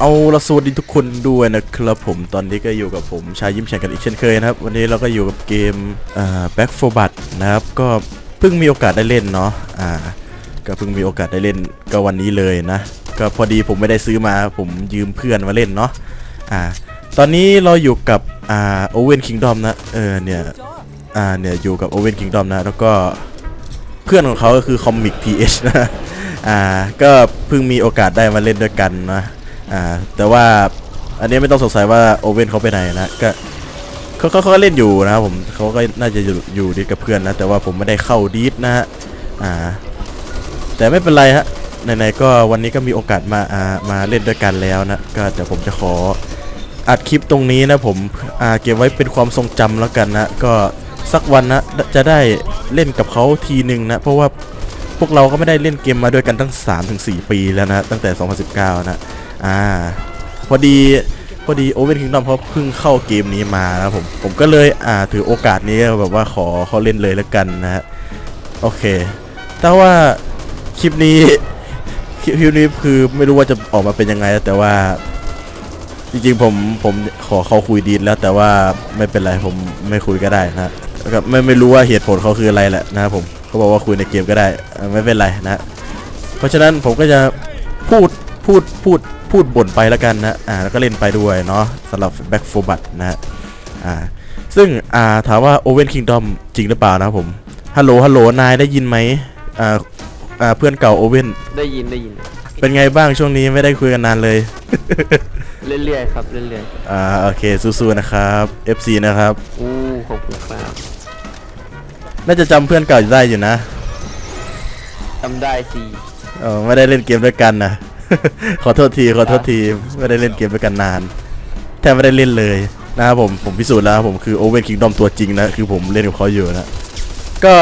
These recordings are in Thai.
เอาละสวัสดีทุกคนด้วยนะครับผมตอนนี้ก็อยู่กับผมชายยิ้มแฉ่งกันอีกเช่นเคยนะครับ วันนี้เราก็อยู่กับเกมอ่า Back for b u t นะครับ ก็เพิ่งมีโอกาสได้เล่นเนาะอ่าก็เพิ่งมีโอกาสได้เล่นก็วันนี้เลยนะ ก็พอดีผมไม่ได้ซื้อมาผมยืมเพื่อนมาเล่นเนาะอ่าตอนนี้เราอยู่กับอ่าโอเวนคิงดอมนะเออเนี่ยอ่าเนี่ยอยู่กับโอเวนคิงดอมนะ แล้วก็เพื่อนของเขาก็คือคอมิก PH นะอ่าก็เพิ่งมีโอกาสได้มาเล่นด้วยกันนะ อ่าแต่ว่าอันนี้ไม่ต้องสงสัยว่าโอเว่นเขาไปไหนนะก็เขาเขาเขาเล่นอยู่นะครับผมเขาก็น่าจะอยู่อยู่ดีกับเพื่อนนะแต่ว่าผมไม่ได้เข้าดีดนะฮะอ่า แต่ไม่เป็นไรฮะไหนๆก็วันนี้ก็มีโอกาสมาอ่ามาเล่นด้วยกันแล้วนะก็เดี๋ยวผมจะขออัดคลิปตรงนี้นะผมอ่าเก็บไว้เป็นความทรงจำแล้วกันนะก็สักวันนะจะได้เล่นกับเขาทีหนึ่งนะเพราะว่าพวกเราก็ไม่ได้เล่นเกมมาด้วยกันตั้ง 3-4 ปีแล้วนะตั้งแต่ 2019 นะ อ่าพอดีพอดีโอเวนคิงดอมเขาเพิ่งเข้าเกมนี้มานะผมผมก็เลยอ่าถือโอกาสนี้แบบว่าขอเขาเล่นเลยแล้วกันนะฮะโอเคแต่ว่าคลิปนี้คลิปนี้คือไม่รู้ว่าจะออกมาเป็นยังไง แต่ว่า จริงๆผมผมขอเขาคุยดีแล้วแต่ว่าไม่เป็นไรผมไม่คุยก็ได้นะก็ไม่ไม่รู้ว่าเหตุผลเขาคืออะไรแหละนะครับผมเขาบอกว่าคุยในเกมก็ได้ไม่เป็นไรนะ เพราะฉะนั้นผมก็จะพูดพูดพูด พูดบ่นไปแล้วกันนะอ่าแล้วก็เล่นไปด้วยเนาะสำหรับ Back for b u t นะฮะอ่าซึ่งอ่าถามว่า Owen Kingdom จริงหรือเปล่านะครับผมฮัลโหลฮัลโหลนายได้ยินไหมอ่าอ่าเพื่อนเก่าโอเว่นได้ยินได้ยิน เป็นไงบ้างช่วงนี้ไม่ได้คุยกันนานเลย เรื่อยๆครับเรื่อยอ่าโอเคสู้ๆนะครับ FC นะครับๆอู้ขอบคุณครับน่าจะจำเพื่อนเก่าได้อยู่นะจำได้สิเออไม่ได้เล่นเกมด้วยกันนะ ขอโทษทีขอโทษทีไม่ได้เล่นเกมด้วยกันนานแทบไม่ได้เล่นเลยนะครับผมผมพิสูจน์แล้วผมคือโอเวนคิงดอมตัวจริงนะคือผมเล่นกับเขาอยู่นะก็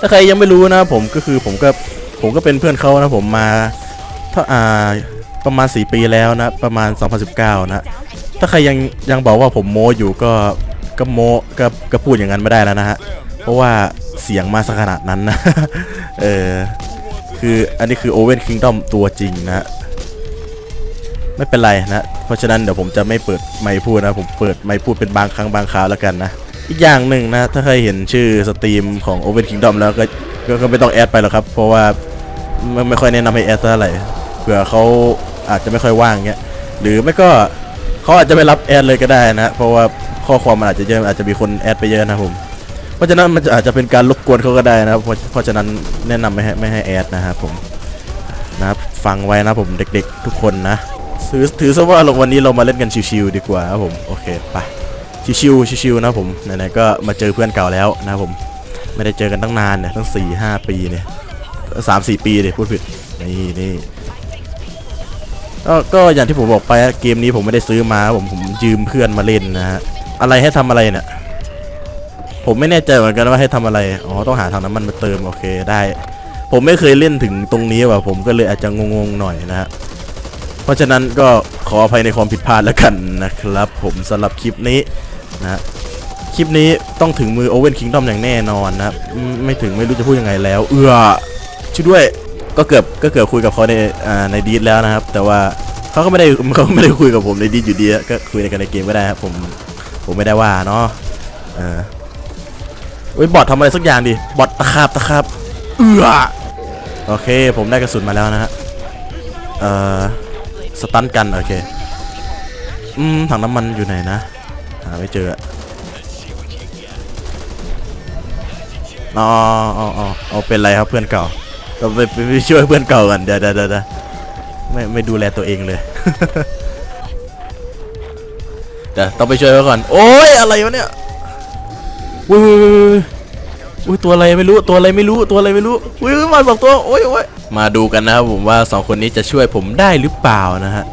ถ้าใครยังไม่รู้นะผมก็คือผมก็ผมก็เป็นเพื่อนเขานะผมมาถ้าอ่าประมาณ 4 ปีแล้วนะประมาณ 2019 นะ ถ้าใครยังยังบอกว่าผมโมอยู่ก็ก็โมก็ก็พูดอย่างนั้นไม่ได้แล้วนะฮะเพราะว่าเสียงมาสักขนาดนั้นนะเออ คืออันนี้คือโอเว่นคิงดอมตัวจริงนะฮะไม่เป็นไรนะ เพราะฉะนั้นเดี๋ยวผมจะไม่เปิดไมค์พูดนะ ผมเปิดไมค์พูดเป็นบางครั้งบางคราวแล้วกันนะ อีกอย่างหนึ่งนะ ถ้าใครเห็นชื่อสตรีมของ Open Kingdom แล้วก็ก็ไม่ต้องแอดไปหรอกครับ เพราะว่าไม่ไม่ค่อยแนะนำให้แอดเท่าไหร่เผื่อเขาอาจจะไม่ค่อยว่างเงี้ย หรือไม่ก็เขาอาจจะไม่รับแอดเลยก็ได้นะ เพราะว่าข้อความมันอาจจะเยอะอาจจะมีคนแอดไปเยอะนะผม ราะฉะนั้นมันอาจจะเป็นการรบกวนเขาก็ได้นะครับเพราะเพราะฉะนั้นแนะนำไม่ให้ไม่ให้แอดนะครับผมนะครับฟังไว้นะผมเด็กๆทุกคนนะถือถือซะว่าเราวันนี้เรามาเล่นกันชิวๆดีกว่าครับผมโอเคไปชิวๆชิวๆนะผมไหนๆก็มาเจอเพื่อนเก่าแล้วนะครับผมไม่ได้เจอกันตั้งนานเนี่ยตั้งสี่ห้าปีเนี่ยสามสี่ปีเลยพูดผิดนี่นี่ก็ก็อย่างที่ผมบอกไปเกมนี้ผมไม่ได้ซื้อมาผมผมยืมเพื่อนมาเล่นนะฮะอะไรให้ทำอะไรเนี่ย ผมไม่แน่ใจเหมือนกันว่าให้ทำอะไร อ๋อ ต้องหาทางน้ำมันมาเติม โอเคได้ ผมไม่เคยเล่นถึงตรงนี้ว่ะ ผมก็เลยอาจจะงงๆหน่อยนะฮะ เพราะฉะนั้นก็ขออภัยในความผิดพลาดแล้วกันนะครับ ผมสำหรับคลิปนี้นะคลิปนี้ต้องถึงมือโอเว่นคิงดอมอย่างแน่นอนนะครับไม่ถึงไม่รู้จะพูดยังไงแล้ว เอือช่วยด้วยก็เกือบก็เกือบคุยกับเขาในในดีดแล้วนะครับ แต่ว่าเขาก็ไม่ได้เขาไม่ได้คุยกับผมในดีดอยู่ดีก็คุยกันในเกมก็ได้ครับผมผมไม่ได้ว่าเนาะเออ เว้ยบอททำอะไรสักอย่างดิบอทตะขาบตะขาบเอือโอเค ผมได้กระสุนมาแล้วนะฮะเอ่อสตันกันโอเคอืมถังน้ำมันอยู่ไหนนะหาไม่เจออะอ๋ออ๋ออ๋อเอาเป็นไรครับเพื่อนเก่าเราไปไปไปช่วยเพื่อนเก่ากันเดี๋ยวเดี๋ยวเดี๋ยวเดี๋ยวไม่ไม่ดูแลตัวเองเลยเดี๋ยวต้องไปช่วยเขาก่อนโอ้ยอะไรวะเนี่ย อุ้ยอุ้ยตัวอะไรไม่รู้ตัวอะไรไม่รู้ตัวอะไรไม่รู้อุ้ยมาสองตัวโอ้ยโอ้ยมาดูกันนะครับผมว่าสองคนนี้จะช่วยผมได้หรือเปล่านะฮะ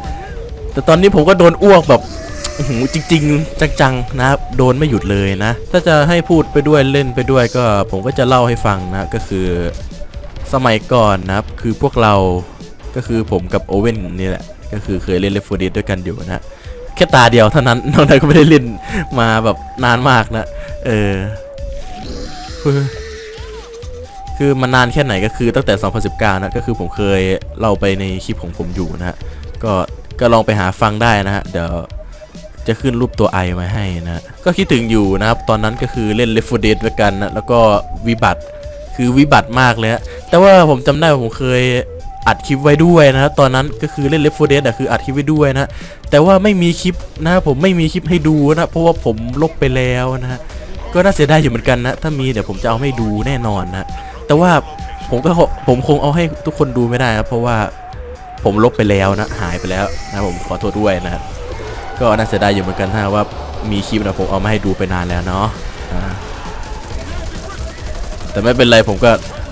แต่ตอนนี้ผมก็โดนอ้วกแบบหือจริง ๆ จังๆนะครับโดนไม่หยุดเลยนะ ถ้าจะให้พูดไปด้วยเล่นไปด้วยก็ผมก็จะเล่าให้ฟังนะก็คือสมัยก่อนนะครับคือพวกเราก็คือผมกับโอเว่นนี่แหละก็คือเคยเล่นเลฟโฟดีด้วยกันอยู่นะ ค่ตาเดียวเท่านั้นนอกนั้นก็ไม่ได้เล่นมาแบบนานมากนะ เออ คือมันนานแค่ไหนก็คือตั้งแต่ 2019 นะ ก็คือผมเคยเล่าไปในคลิปของผมอยู่นะฮะ ก็ก็ลองไปหาฟังได้นะฮะ เดี๋ยวจะขึ้นรูปตัวไอมาให้นะ ก็คิดถึงอยู่นะครับ ตอนนั้นก็คือเล่น Left 4 Dead ด้วยกันนะ แล้วก็วิบัติ คือวิบัติมากเลยฮะ แต่ว่าผมจำได้ว่าผมเคย อัดคลิปไว้ด้วยนะตอนนั้นก็คือเล่น Left 4 Dead อะคืออัดคลิปไว้ด้วยนะแต่ว่าไม่มีคลิปนะผมไม่มีคลิปให้ดูนะเพราะว่าผมลบไปแล้วนะฮะก็น่าเสียดายอยู่เหมือนกันนะถ้ามีเดี๋ยวผมจะเอาให้ดูแน่นอนนะแต่ว่าผมก็ผมคงเอาให้ทุกคนดูไม่ได้ครับเพราะว่าผมลบไปแล้วนะหายไปแล้วนะผมขอโทษด้วยนะก็น่าเสียดายอยู่เหมือนกันถ้าว่ามีคลิปนะผมเอามาให้ดูไปนานแล้วเนาะแต่ไม่เป็นไรผมก็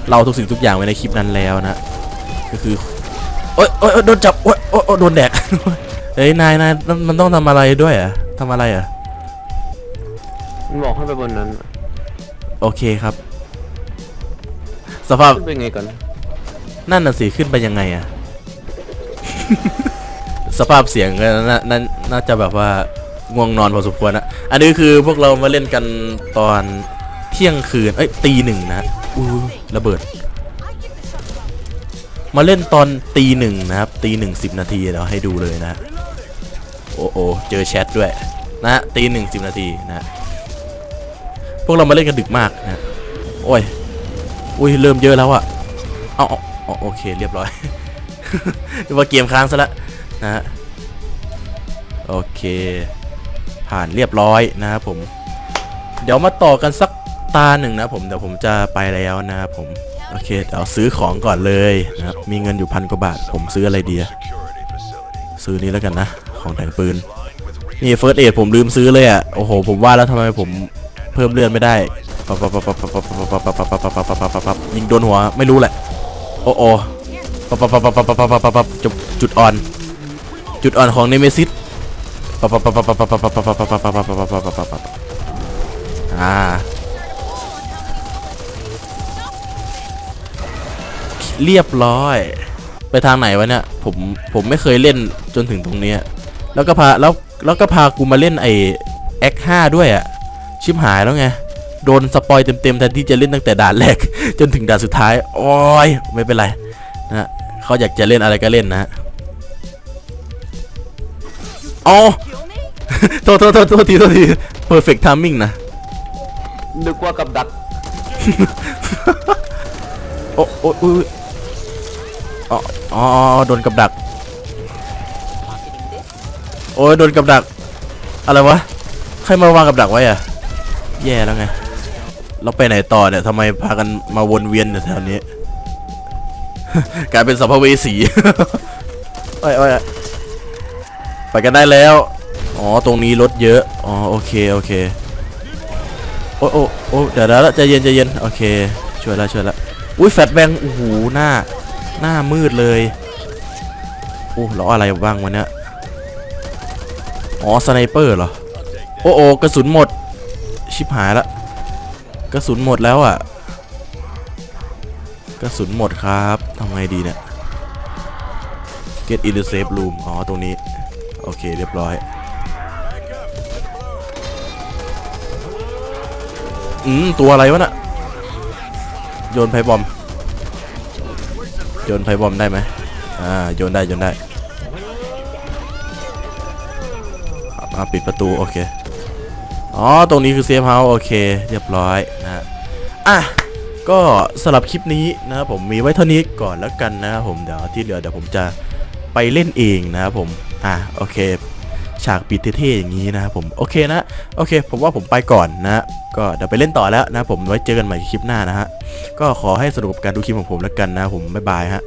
เล่าทุกสิ่งทุกอย่างไว้ในคลิปนั้นแล้วนะ ก็คือโอ๊ยโอ๊ยโอ๊ยโดนจับโอ๊ยโอ๊ยโอ๊ยโดนแดกเฮ้ยนายนายมันมันต้องทำอะไรด้วยอะทำอะไรอะมันบอกให้ไปบนนั้น โอเคครับ สภาพขึ้นไปไงก่อนนั่นน่ะสิขึ้นไปยังไงอะสภาพเสียงก็น่าน่าน่าจะแบบว่าง่วงนอนพอสมควรนะ อันนี้คือพวกเรามาเล่นกันตอนเที่ยงคืน เอ้ยตีหนึ่งนะอู้ระเบิด มาเล่นตอนตีหนึ่งนะครับตีหนึ่งสิบนาทีเดี๋ยวให้ดูเลยนะ โอ้โอเจอแชทด้วยนะตีหนึ่งสิบนาทีนะพวกเรามาเล่นกันดึกมากนะโอ้ยอุ้ยเริ่มเยอะแล้วอะเอาเอาโอเคเรียบร้อยนึกว่าเกมค้างซะละนะฮะโอเค ผ่านเรียบร้อยนะครับผม เดี๋ยวมาต่อกันสักตาหนึ่งนะผมเดี๋ยวผมจะไปแล้วนะครับผม โอเคเดี๋ยวซื้อของก่อนเลยนะครับมีเงินอยู่พันกว่าบาท ผมซื้ออะไรดีอะซื้อนี้แล้วกันนะ ของแต่งปืน นี่เฟิร์สเอทผมลืมซื้อเลยอะโอ้โห ผมว่าแล้วทำไมผมเพิ่มเลือดไม่ได้ปั๊บปั๊บปั๊บปั๊บปั๊บปั๊บปั๊บปั๊บปั๊บปั๊บปั๊บปั๊บปั๊บปั๊บยิงโดนหัวไม่รู้แหละ โอ้โอ้ปั๊บปั๊บปั๊บปั๊บปั๊บปั๊บปั๊บปั๊บจุดจุดอ่อน จุดอ่อนของเนเมซิสปั๊บปั๊บปั๊บปั๊บปั๊บปั๊บปั๊บปั๊บปั๊บปับปับปับปับปับปับอ่า เรียบร้อย ไปทางไหนวะเนี่ยผมผมไม่เคยเล่นจนถึงตรงเนี้ยแล้วก็พาแล้วแล้วก็พากูมาเล่นไอแอคห้าด้วยอะชิบหายแล้วไงโดนสปอยเต็มๆแทนที่จะเล่นตั้งแต่ด่านแรก จนถึงด่านสุดท้ายโอ้ยไม่เป็นไรนะฮะเขาอยากจะเล่นอะไรก็เล่นนะฮะอ๋อโทษโทษโทษโทษทีโทษที perfect timing นะนึกว่ากับดัก โอ้โอ้ อ๋ออ๋อโดนกับดัก โอ้ยโดนกับดัก อะไรวะ ใครมาวางกับดักไว้อะแย่แล้วไง เราไปไหนต่อเนี่ยทำไมพากันมาวนเวียนแถวนี้ กลายเป็นสัมภเวสีโอ้ยโอ้ยไปกันได้แล้ว อ๋อ ตรงนี้รถเยอะ อ๋อ โอเค โอเค โอ้โอ้โอ้เดี๋ยวแล้วใจเย็นใจเย็น โอเค ช่วยล้วช่วยล้วอุ้ยแฟลชแบงโอ้โหหน้า หน้ามืดเลยโอ้แล้วอะไรบ้างวันเนี้ยอ๋อสไนเปอร์เหรอ โอ้โอกระสุนหมด ชิบหายละ กระสุนหมดแล้วอะ กระสุนหมดครับทำไงดีเนี่ย get in the safe room อ๋อ ตรงนี้ โอเค เรียบร้อยอืม ตัวอะไรวะน่ะ โยนไพบอม โยนไพบอมได้ไหมอ่าโยนได้โยนได้มาปิดประตูโอเคอ๋อตรงนี้คือเซฟเฮาส์โอเค เรียบร้อยนะฮะอะก็สำหรับคลิปนี้นะครับผมมีไว้เท่านี้ก่อนแล้วกันนะครับผมเดี๋ยวที่เหลือเดี๋ยวผมจะไปเล่นเองนะครับผมอะโอเค ฉากปิดเท่ๆอย่างนี้นะครับผมโอเคนะโอเค ผมว่าผมไปก่อนนะก็เดี๋ยวไปเล่นต่อแล้วนะผมไว้เจอกันใหม่คลิปหน้านะฮะก็ขอให้สนุกกับการดูคลิปของผมแล้วกันนะผมบ๊ายบายฮะ